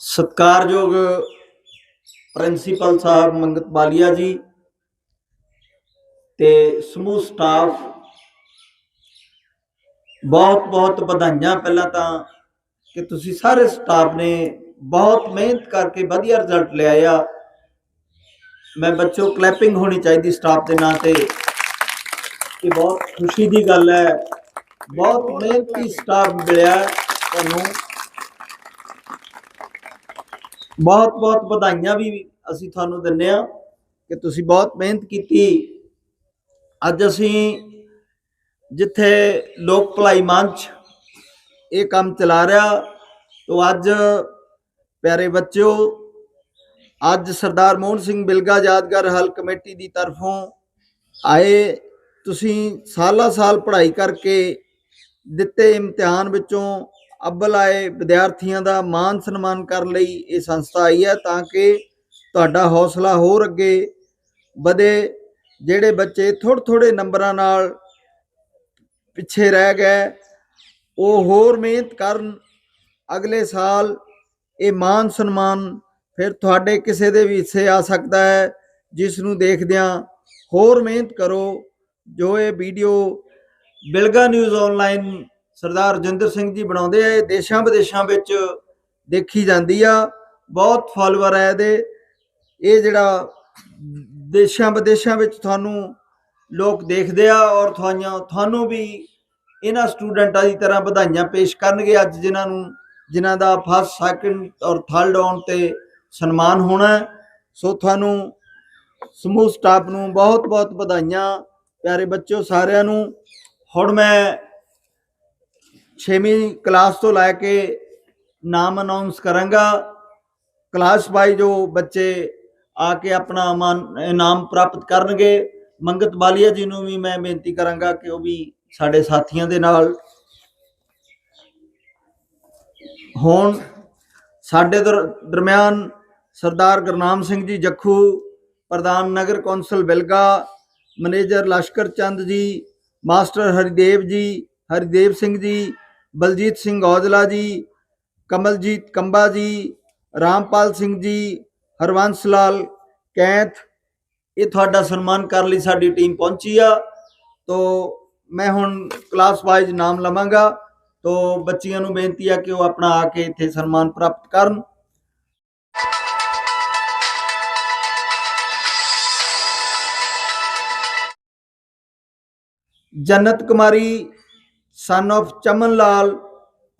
ਸਤਿਕਾਰਯੋਗ ਪ੍ਰਿੰਸੀਪਲ ਸਾਹਿਬ ਮੰਗਤ ਬਾਲੀਆ ਜੀ ਤੇ ਸਮੂਹ ਸਟਾਫ, ਬਹੁਤ ਬਹੁਤ ਵਧਾਈਆਂ। ਪਹਿਲਾਂ ਤਾਂ ਕਿ ਤੁਸੀਂ ਸਾਰੇ ਸਟਾਫ ਨੇ ਬਹੁਤ ਮਿਹਨਤ ਕਰਕੇ ਵਧੀਆ ਰਿਜ਼ਲਟ ਲਿਆਇਆ ਮੈਂ ਬੱਚੋ ਕਲੈਪਿੰਗ ਹੋਣੀ ਚਾਹੀਦੀ ਸਟਾਫ ਦੇ ਨਾਂ ਤੇ। ਇਹ ਬਹੁਤ ਖੁਸ਼ੀ ਦੀ ਗੱਲ ਹੈ। ਬਹੁਤ ਮਿਹਨਤੀ ਸਟਾਫ ਮਿਲਿਆ ਤੁਹਾਨੂੰ। ਬਹੁਤ ਬਹੁਤ ਵਧਾਈਆਂ ਵੀ ਅਸੀਂ ਤੁਹਾਨੂੰ ਦਿੰਨੇ ਆ ਕਿ ਤੁਸੀਂ ਬਹੁਤ ਮਿਹਨਤ ਕੀਤੀ। ਅੱਜ ਅਸੀਂ ਜਿੱਥੇ ਲੋਕ ਭਲਾਈ ਮੰਚ ਇਹ ਕੰਮ ਚਲਾ ਰਿਹਾ, ਤੋਂ ਅੱਜ ਪਿਆਰੇ ਬੱਚਿਓ, ਅੱਜ ਸਰਦਾਰ ਮੋਹਨ ਸਿੰਘ ਬਿਲਗਾ ਯਾਦਗਾਰ ਹਲ ਕਮੇਟੀ ਦੀ ਤਰਫੋਂ ਆਏ, ਤੁਸੀਂ ਸਾਲਾ ਸਾਲ ਪੜ੍ਹਾਈ ਕਰਕੇ ਦਿੱਤੇ ਇਮਤਿਹਾਨ ਵਿੱਚੋਂ ਅੱਬਲ ਆਏ ਵਿਦਿਆਰਥੀਆਂ ਦਾ ਮਾਨ ਸਨਮਾਨ ਕਰਨ ਲਈ ਇਹ ਸੰਸਥਾ ਆਈ ਹੈ ਤਾਂ ਕਿ ਤੁਹਾਡਾ ਹੌਸਲਾ ਹੋਰ ਅੱਗੇ ਵਧੇ, ਜਿਹੜੇ ਬੱਚੇ ਥੋੜ੍ਹੇ ਥੋੜ੍ਹੇ ਨੰਬਰਾਂ ਨਾਲ ਪਿੱਛੇ ਰਹਿ ਗਏ, ਉਹ ਹੋਰ ਮਿਹਨਤ ਕਰਨ, ਅਗਲੇ ਸਾਲ ਇਹ ਮਾਨ ਸਨਮਾਨ ਫਿਰ ਤੁਹਾਡੇ ਕਿਸੇ ਦੇ ਵੀ ਹਿੱਸੇ ਆ ਸਕਦਾ ਹੈ, ਜਿਸ ਨੂੰ ਦੇਖਦਿਆਂ ਹੋਰ ਮਿਹਨਤ ਕਰੋ, ਜੋ ਇਹ video Bilga news online Sardar Rajinder Singh ji ਬਣਾਉਂਦੇ ਆ, ਇਹ ਦੇਸ਼ਾਂ ਵਿਦੇਸ਼ਾਂ ਵਿੱਚ ਦੇਖੀ ਜਾਂਦੀ ਆ, ਬਹੁਤ ਫਾਲੋਅਰ ਹੈ ਇਹਦੇ। ਇਹ ਜਿਹੜਾ ਦੇਸ਼ਾਂ ਵਿਦੇਸ਼ਾਂ ਵਿੱਚ ਤੁਹਾਨੂੰ ਲੋਕ ਦੇਖਦੇ ਆ ਔਰ ਤੁਹਾਨੂੰ ਤੁਹਾਨੂੰ ਵੀ ਇਹਨਾਂ ਸਟੂਡੈਂਟਾਂ ਦੀ ਤਰ੍ਹਾਂ ਵਧਾਈਆਂ ਪੇਸ਼ ਕਰਨਗੇ ਅੱਜ ਜਿਨ੍ਹਾਂ ਨੂੰ, ਜਿਨ੍ਹਾਂ ਦਾ ਫਸਟ ਸੈਕੰਡ ਔਰ ਥਰਡ ਆਉਣ ਤੇ ਸਨਮਾਨ ਹੋਣਾ ਸੋ ਤੁਹਾਨੂੰ ਸਮੂਹ ਸਟਾਫ ਨੂੰ ਬਹੁਤ ਬਹੁਤ ਵਧਾਈਆਂ, ਪਿਆਰੇ ਬੱਚਿਓ ਸਾਰਿਆਂ ਨੂੰ। ਹੁਣ ਮੈਂ 6ਵੀਂ ਕਲਾਸ ਤੋਂ ਲੈ ਕੇ ਨਾਮ ਅਨਾਉਂਸ ਕਰਾਂਗਾ। ਕਲਾਸ ਵਾਈ ਜੋ ਬੱਚੇ ਆ ਕੇ ਆਪਣਾ ਮਾਨ- ਇਨਾਮ ਪ੍ਰਾਪਤ ਕਰਨਗੇ, ਮੰਗਤ ਬਾਲੀਆ ਜੀ ਨੂੰ ਵੀ ਮੈਂ ਬੇਨਤੀ ਕਰਾਂਗਾ ਕਿ ਉਹ ਵੀ ਸਾਡੇ ਸਾਥੀਆਂ ਦੇ ਨਾਲ ਹੁਣ। ਸਾਡੇ ਦਰ- ਦਰਮਿਆਨ ਸਰਦਾਰ ਗੁਰਨਾਮ ਸਿੰਘ ਜੀ ਜੱਖੂ, ਪ੍ਰਧਾਨ ਨਗਰ council Bilga, manager Lashkar Chand ji, master Haridev ਜੀ, ਹਰੀਦੇਵ ਸਿੰਘ ਜੀ ਬਲਜੀਤ ਸਿੰਘ ਔਜਲਾ ਜੀ, ਕਮਲਜੀਤ ਕੰਬਾ ਜੀ, ਰਾਮਪਾਲ ਸਿੰਘ ਜੀ, ਹਰਵੰਸ ਲਾਲ, ਕੈਂਥ, ਇਹ ਤੁਹਾਡਾ ਸਨਮਾਨ ਕਰਨ ਲਈ ਸਾਡੀ ਟੀਮ ਪਹੁੰਚੀ ਆ। ਤੋ ਮੈਂ ਹੁਣ ਕਲਾਸ ਵਾਈਜ਼ ਨਾਮ ਲਵਾਂਗਾ। ਤੋ ਬੱਚੀਆਂ ਨੂੰ ਬੇਨਤੀ ਆ ਕਿ ਉਹ ਆਪਣਾ ਆ ਕੇ ਇੱਥੇ ਸਨਮਾਨ ਪ੍ਰਾਪਤ ਕਰਨ। Jannat Kumari son of Chaman Lal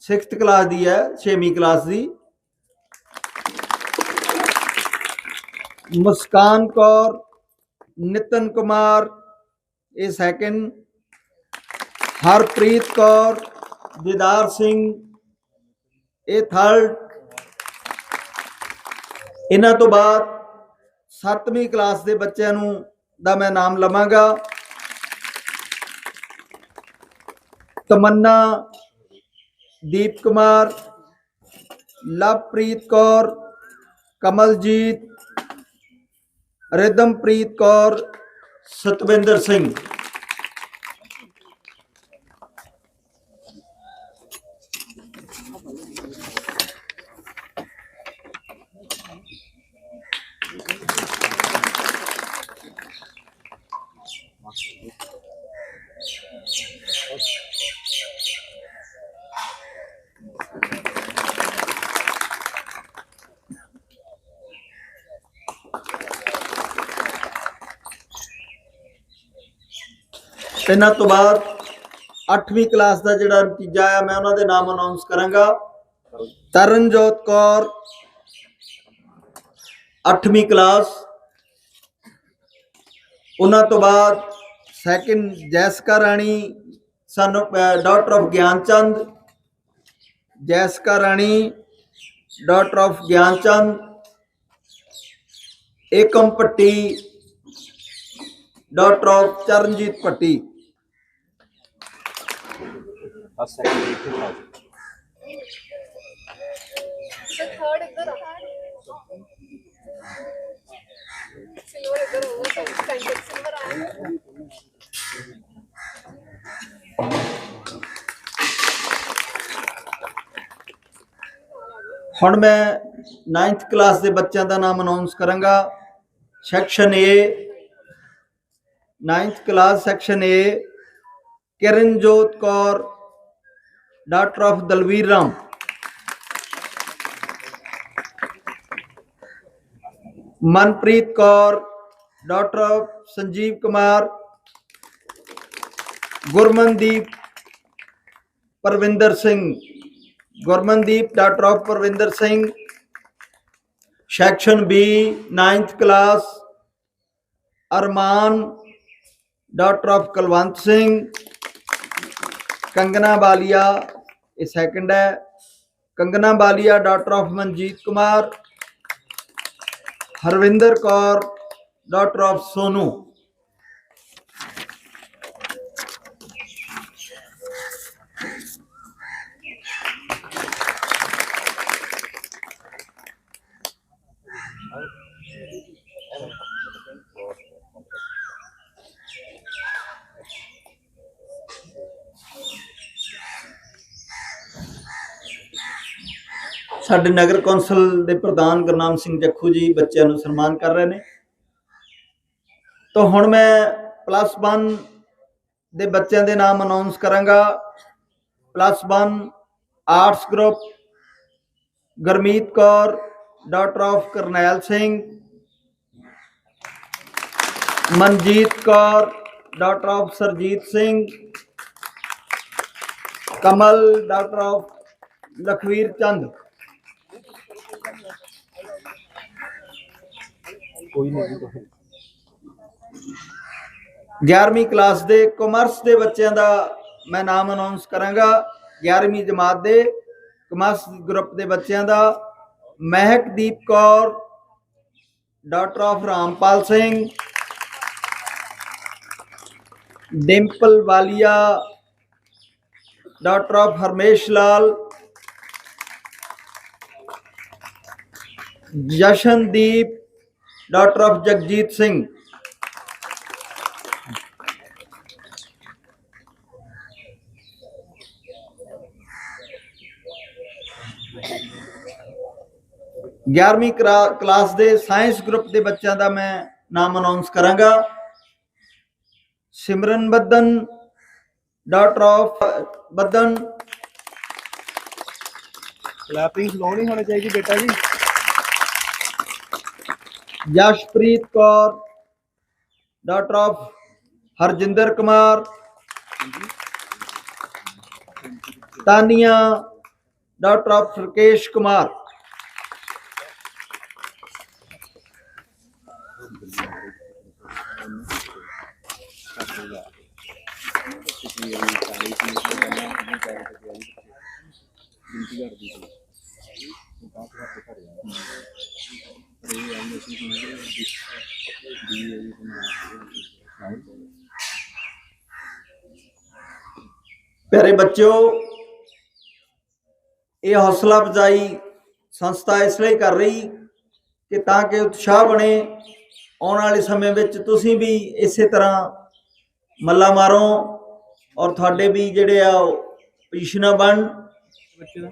6th class ਦੀ ਹੈ 6ਵੀਂ ਕਲਾਸ ਦੀ। ਮੁਸਕਾਨ ਕੌਰ, ਨਿਤਨ ਕੁਮਾਰ, ਇਹ ਸੈਕਿੰਡ ਹਰਪ੍ਰੀਤ ਕੌਰ, ਦਿਦਾਰ ਸਿੰਘ, ਇਹ ਥਰਡ ਇਹਨਾਂ ਤੋਂ ਬਾਅਦ 7ਵੀਂ ਕਲਾਸ ਦੇ ਬੱਚਿਆਂ ਨੂੰ ਦਾ ਮੈਂ ਨਾਮ ਲਵਾਂਗਾ। ਤਮੰਨਾ ਦੀਪ ਕੁਮਾਰ ਲਵਪ੍ਰੀਤ ਕੌਰ ਕਮਲਜੀਤ ਰਿਦਮਪ੍ਰੀਤ ਕੌਰ ਸਤਵਿੰਦਰ ਸਿੰਘ ਇਹਨਾਂ ਤੋਂ ਬਾਅਦ 8ਵੀਂ ਕਲਾਸ ਦਾ ਜਿਹੜਾ ਨਤੀਜਾ ਆ ਮੈਂ ਉਹਨਾਂ ਦੇ ਨਾਮ ਅਨਾਉਂਸ ਕਰਾਂਗਾ। ਤਰਨਜੋਤ ਕੌਰ 8ਵੀਂ ਕਲਾਸ। ਉਹਨਾਂ ਤੋਂ ਬਾਅਦ second Jessica Rani son daughter of Gianchand. Jessica Rani daughter of Gianchand. Ekam Patti daughter of Charanjeet Patti ਹੁਣ ਮੈਂ 9th ਕਲਾਸ ਦੇ ਬੱਚਿਆਂ ਦਾ ਨਾਮ ਅਨਾਉਂਸ ਕਰਾਂਗਾ। Section A 9th class section A Kiranjot Kaur daughter of Dalvir Ram Manpreet Kaur daughter of Sanjeev Kumar Gurmandeep Parvinder Singh Gurmandeep daughter of Parvinder Singh section B 9th class Arman daughter of Kulwant Singh Kangana Balia ਇਹ second ਹੈ Kangana Balia daughter of Manjit Kumar Harvinder Kaur daughter of Sonu ਸਾਡੇ ਨਗਰ council ਦੇ ਪ੍ਰਧਾਨ ਗੁਰਨਾਮ ਸਿੰਘ ਜੱਖੂ ਜੀ ਬੱਚਿਆਂ ਨੂੰ ਸਨਮਾਨ ਕਰ ਰਹੇ ਨੇ। ਤਾਂ ਹੁਣ ਮੈਂ ਪਲੱਸ 1 ਦੇ ਬੱਚਿਆਂ ਦੇ ਨਾਮ ਅਨਾਉਂਸ ਕਰਾਂਗਾ। Plus 1 arts group Gurmeet Kaur daughter of Karnail Singh, Manjit Kaur daughter of Surjit Singh, Kamal daughter of Lakhvir Chand. ਕੋਈ ਨਹੀਂ 11ਵੀਂ ਕਲਾਸ ਦੇ ਕਮਰਸ ਦੇ ਬੱਚਿਆਂ ਦਾ ਮੈਂ ਨਾਮ ਅਨਾਉਂਸ ਕਰਾਂਗਾ। 11ਵੀਂ ਜਮਾਤ ਦੇ ਕਮਰਸ ਗਰੁੱਪ ਦੇ ਬੱਚਿਆਂ ਦਾ Mehakdeep Kaur daughter of Rampal Singh, Dimple Walia daughter of Harmesh Lal Jashandeep, daughter of Jagjit Singh. ਗਿਆਰਵੀਂ ਕਲਾਸ ਦੇ ਸਾਇੰਸ ਗਰੁੱਪ ਦੇ ਬੱਚਿਆਂ ਦਾ ਮੈਂ ਨਾਮ ਅਨਾਉਂਸ ਕਰਾਂਗਾ। Simran Baddan, daughter of Baddan. Clapping slow ਨਹੀਂ ਹੋਣੀ ਚਾਹੀਦੀ ਬੇਟਾ ਜੀ। Yashpreet Kaur daughter of Harjinder Kumar Tania daughter of Rakesh Kumar. ਪਿਆਰੇ ਬੱਚਿਓ ਇਹ ਹੌਸਲਾ ਅਫਜ਼ਾਈ ਸੰਸਥਾ ਇਸ ਲਈ ਕਰ ਰਹੀ ਕਿ ਤਾਂ ਕਿ ਉਤਸ਼ਾਹ ਬਣੇ ਆਉਣ ਵਾਲੇ ਸਮੇਂ ਵਿੱਚ ਤੁਸੀਂ ਵੀ ਇਸੇ ਤਰ੍ਹਾਂ ਮੱਲਾ ਮਾਰੋ ਔਰ ਤੁਹਾਡੇ ਵੀ ਜਿਹੜੇ ਆ ਪੋਜੀਸ਼ਨਾਂ ਬਣ ਬੱਚੇ ਦਾ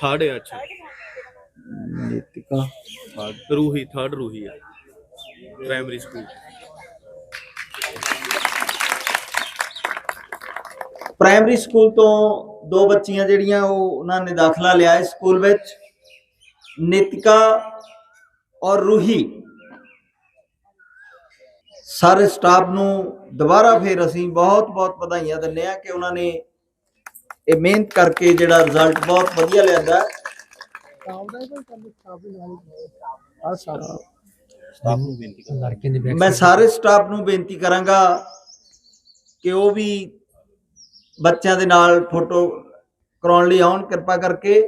ਥਰਡ ਹੈ ਅੱਛਾ। ਨੀਤਿਕਾ। ਰੂਹੀ ਥਰਡ ਰੂਹੀ ਹੈ ਪ੍ਰਾਇਮਰੀ ਸਕੂਲ ਪ੍ਰਾਇਮਰੀ ਸਕੂਲ ਤੋਂ ਦੋ ਬੱਚੀਆਂ ਜਿਹੜੀਆਂ ਉਹ ਉਹਨਾਂ ਨੇ ਦਾਖਲਾ ਲਿਆ ਇਸ ਸਕੂਲ ਵਿੱਚ ਨਿਤਿਕਾ ਔਰ ਰੂਹੀ। ਸਾਰੇ ਸਟਾਫ ਨੂੰ ਦੁਬਾਰਾ ਫੇਰ ਅਸੀਂ ਬਹੁਤ ਬਹੁਤ ਵਧਾਈਆਂ ਦਿੰਦੇ ਆ ਕਿ ਉਹਨਾਂ ਨੇ ਇਹ ਮਿਹਨਤ ਕਰਕੇ ਜਿਹੜਾ ਰਿਜ਼ਲਟ ਬਹੁਤ ਵਧੀਆ ਲਿਆਂਦਾ ਸਟਾਫ ਨੂੰ ਬੇਨਤੀ ਕਰ ਮੈਂ ਸਾਰੇ ਸਟਾਫ ਨੂੰ ਬੇਨਤੀ ਕਰਾਂਗਾ ਕਿ ਉਹ ਵੀ ਬੱਚਿਆਂ ਦੇ ਨਾਲ ਫੋਟੋ ਕਰਾਉਣ ਲਈ ਆਉਣ ਕਿਰਪਾ ਕਰਕੇ।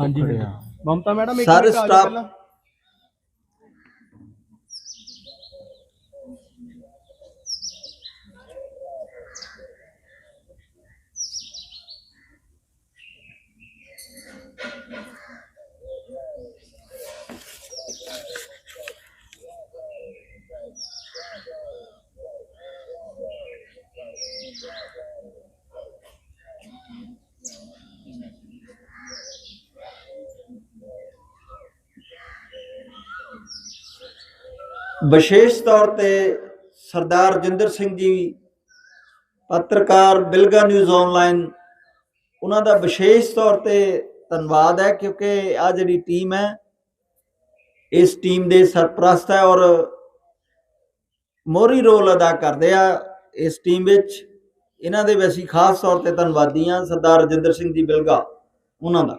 ਹਾਂਜੀ ਮਮਤਾ ਮੈਡਮ ਇੱਕ ਸਾਰੇ ਮਿੰਟ ਵਿਸ਼ੇਸ਼ ਤੌਰ ਤੇ ਸਰਦਾਰ ਰਜਿੰਦਰ ਸਿੰਘ ਜੀ, ਪੱਤਰਕਾਰ ਬਿਲਗਾ ਨਿਊਜ਼ ਆਨਲਾਈਨ ਉਹਨਾਂ ਦਾ ਵਿਸ਼ੇਸ਼ ਤੌਰ ਤੇ ਧੰਨਵਾਦ ਹੈ ਕਿਉਂਕਿ ਆ ਜਿਹੜੀ ਟੀਮ ਹੈ, ਇਸ ਟੀਮ ਦੇ ਸਰਪ੍ਰਸਤ ਹੈ ਔਰ ਮੋਰੀ ਰੋਲ ਅਦਾ ਕਰਦੇ ਆ ਇਸ ਟੀਮ ਵਿੱਚ। ਇਹਨਾਂ ਦੇ ਵੀ ਅਸੀਂ ਖਾਸ ਤੌਰ ਤੇ ਧੰਨਵਾਦੀ ਹਾਂ, ਸਰਦਾਰ ਰਜਿੰਦਰ ਸਿੰਘ ਜੀ ਬਿਲਗਾ, ਉਹਨਾਂ ਦਾ।